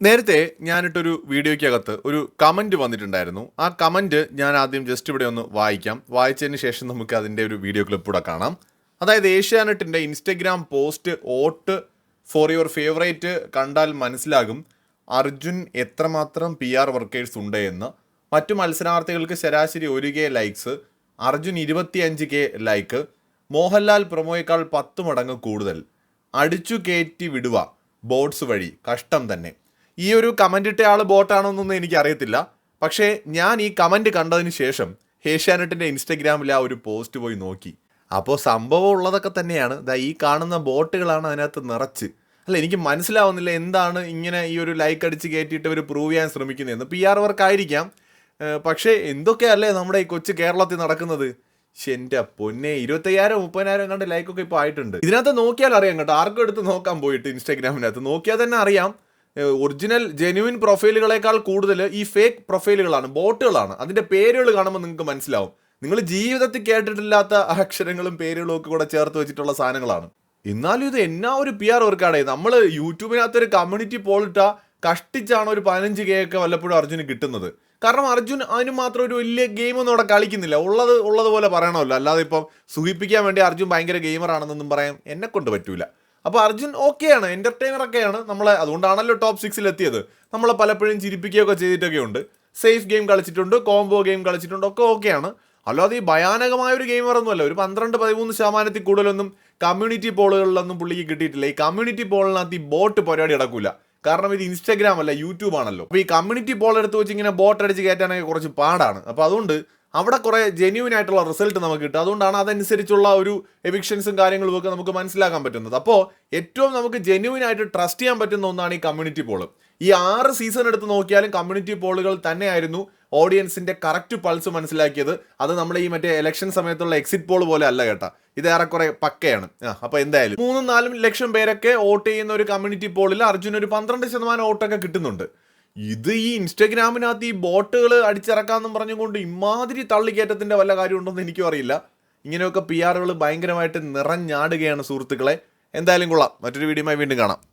നേരത്തെ ഞാനിട്ടൊരു വീഡിയോയ്ക്കകത്ത് ഒരു കമന്റ് വന്നിട്ടുണ്ടായിരുന്നു. ആ കമന്റ് ഞാൻ ആദ്യം ജസ്റ്റ് ഇവിടെ ഒന്ന് വായിക്കാം. വായിച്ചതിന് ശേഷം നമുക്ക് അതിന്റെ ഒരു വീഡിയോ ക്ലിപ്പ് കൂടെ കാണാം. അതായത് ഏഷ്യാനെറ്റിന്റെ Instagram post vote for your favourite കണ്ടാൽ മനസ്സിലാകും. അർജുൻ എത്രമാത്രം പി ആർ വർക്കേഴ്സ് ഉണ്ട് എന്ന്. മറ്റു മത്സരാർത്ഥികൾക്ക് ശരാശരി ഒരു കെ ലൈക്സ് അർജുൻ ഇരുപത്തിയഞ്ച് കെ ലൈക്ക് മോഹൻലാൽ പ്രൊമോയേക്കാൾ പത്ത് മടങ്ങ് കൂടുതൽ. അടിച്ചു കയറ്റി വിടുക ബോട്ട്സ് വഴി കഷ്ടം തന്നെ. ഈ ഒരു കമന്റ് ഇട്ട ആൾ ബോട്ടാണോന്നൊന്നും എനിക്കറിയത്തില്ല. പക്ഷേ ഞാൻ ഈ കമന്റ് കണ്ടതിന് ശേഷം ഏഷ്യാനെറ്റിന്റെ ഇൻസ്റ്റഗ്രാമിൽ ആ ഒരു പോസ്റ്റ് പോയി നോക്കി. അപ്പോൾ സംഭവം ഉള്ളതൊക്കെ തന്നെയാണ്. ദാ ഈ കാണുന്ന ബോട്ടുകളാണ് അതിനകത്ത് നിറച്ച്. അല്ല എനിക്ക് മനസ്സിലാവുന്നില്ല എന്താണ് ഇങ്ങനെ ഈ ഒരു ലൈക്ക് അടിച്ച് കയറ്റിയിട്ട് ഇവർ പ്രൂവ് ചെയ്യാൻ ശ്രമിക്കുന്നതെന്ന് പി ആർ വർക്ക് ആയിരിക്കാം. ഏഹ് പക്ഷേ എന്തൊക്കെയല്ലേ നമ്മുടെ ഈ കൊച്ചു കേരളത്തിൽ നടക്കുന്നത്? എന്റെ പൊന്നെ ഇരുപത്തയ്യായിരം മുപ്പതിനായിരം കണ്ട് ലൈക്കൊക്കെ ഇപ്പോൾ ആയിട്ടുണ്ട്. ഇതിനകത്ത് നോക്കിയാൽ അറിയാം കേട്ടോ. ആർക്കും എടുത്ത് നോക്കാൻ പോയിട്ട് ഇൻസ്റ്റാഗ്രാമിനകത്ത് നോക്കിയാൽ തന്നെ അറിയാം. ഒറിജിനൽ ജെന്യുവിൻ പ്രൊഫൈലുകളേക്കാൾ കൂടുതൽ ഈ ഫേക്ക് പ്രൊഫൈലുകളാണ് ബോട്ടുകളാണ് അതിന്റെ പേരുകൾ കാണുമ്പോൾ നിങ്ങൾക്ക് മനസ്സിലാവും. നിങ്ങൾ ജീവിതത്തിൽ കേട്ടിട്ടില്ലാത്ത അക്ഷരങ്ങളും പേരുകളും ഒക്കെ കൂടെ ചേർത്ത് വെച്ചിട്ടുള്ള സാധനങ്ങളാണ്. എന്നാലും ഇത് എന്നാ ഒരു പി ആർ വർക്കാടേ നമ്മൾ യൂട്യൂബിനകത്ത് ഒരു കമ്മ്യൂണിറ്റി പോളിട്ട കഷ്ടിച്ചാണ് ഒരു പതിനഞ്ച് കെ ഒക്കെ വല്ലപ്പോഴും അർജുന് കിട്ടുന്നത്. കാരണം അർജുൻ അതിന് മാത്രം ഒരു വലിയ ഗെയിമൊന്നും അവിടെ കളിക്കുന്നില്ല. ഉള്ളത് ഉള്ളതുപോലെ പറയണമല്ലോ. അല്ലാതെ ഇപ്പം സുഖിപ്പിക്കാൻ വേണ്ടി അർജുൻ ഭയങ്കര ഗെയിമറാണെന്നൊന്നും പറയാൻ എന്നെ കൊണ്ട് പറ്റൂല. അപ്പോൾ അർജുൻ ഓക്കെയാണ് എന്റർടൈനർ ഒക്കെയാണ്. നമ്മളെ അതുകൊണ്ടാണല്ലോ ടോപ്പ് സിക്സിൽ എത്തിയത് നമ്മളെ പലപ്പോഴും ചിരിപ്പിക്കുകയൊക്കെ ചെയ്തിട്ടൊക്കെ ഉണ്ട് സേഫ് ഗെയിം കളിച്ചിട്ടുണ്ട് കോംബോ ഗെയിം കളിച്ചിട്ടുണ്ട് ഒക്കെ ഓക്കെയാണ്. അല്ലാതെ ഈ ഭയാനകമായ ഒരു ഗെയിമർ ഒന്നുമല്ല ഒരു പന്ത്രണ്ട് പതിമൂന്ന് ശതമാനത്തിൽ കൂടുതലൊന്നും കമ്മ്യൂണിറ്റി പോളുകളിലൊന്നും പുള്ളിക്ക് കിട്ടിയിട്ടില്ല. ഈ കമ്മ്യൂണിറ്റി പോളിനകത്ത് ഈ ബോട്ട് പരിപാടി നടക്കൂല. കാരണം ഇത് ഇൻസ്റ്റാഗ്രാം അല്ല യൂട്യൂബ് ആണല്ലോ. അപ്പോൾ ഈ കമ്മ്യൂണിറ്റി പോൾ എടുത്ത് വെച്ച് ഇങ്ങനെ ബോട്ട് അടിച്ച് കയറ്റാനൊക്കെ കുറച്ച് പാടാണ്. അപ്പോൾ അതുകൊണ്ട് അവിടെ കുറേ ജെന്യൂൻ ആയിട്ടുള്ള റിസൾട്ട് നമുക്ക് കിട്ടും. അതുകൊണ്ടാണ് അതനുസരിച്ചുള്ള ഒരു എവിക്ഷൻസും കാര്യങ്ങളും ഒക്കെ നമുക്ക് മനസ്സിലാക്കാൻ പറ്റുന്നത്. അപ്പോൾ ഏറ്റവും നമുക്ക് ജെന്യൂൻ ആയിട്ട് ട്രസ്റ്റ് ചെയ്യാൻ പറ്റുന്ന ഒന്നാണ് ഈ കമ്മ്യൂണിറ്റി പോൾ ഈ ആറ് സീസൺ എടുത്ത് നോക്കിയാലും കമ്മ്യൂണിറ്റി പോളുകൾ തന്നെയായിരുന്നു ഓഡിയൻസിന്റെ കറക്റ്റ് പൾസ് മനസ്സിലാക്കിയത്. അത് നമ്മൾ ഈ മറ്റേ ഇലക്ഷൻ സമയത്തുള്ള എക്സിറ്റ് പോൾ പോലെ അല്ല കേട്ടാ. ഇത് ഏറെക്കുറെ പക്കയാണ്. ആ അപ്പോൾ എന്തായാലും മൂന്നും നാലും ലക്ഷം പേരൊക്കെ വോട്ട് ചെയ്യുന്ന ഒരു കമ്മ്യൂണിറ്റി പോളിൽ അർജുൻ ഒരു പന്ത്രണ്ട് ശതമാനം വോട്ടൊക്കെ കിട്ടുന്നുണ്ട്. ഇത് ഈ ഇൻസ്റ്റഗ്രാമിനകത്ത് ഈ ബോട്ടുകൾ അടിച്ചിറക്കാന്നും പറഞ്ഞുകൊണ്ട് ഇമാതിരി തള്ളിക്കയറ്റത്തിന്റെ വല്ല കാര്യമുണ്ടോന്ന് എനിക്കും അറിയില്ല. ഇങ്ങനെയൊക്കെ പി ആറുകൾ ഭയങ്കരമായിട്ട് നിറഞ്ഞാടുകയാണ് സുഹൃത്തുക്കളെ. എന്തായാലും കൊള്ളാം. മറ്റൊരു വീഡിയോയുമായി വീണ്ടും കാണാം.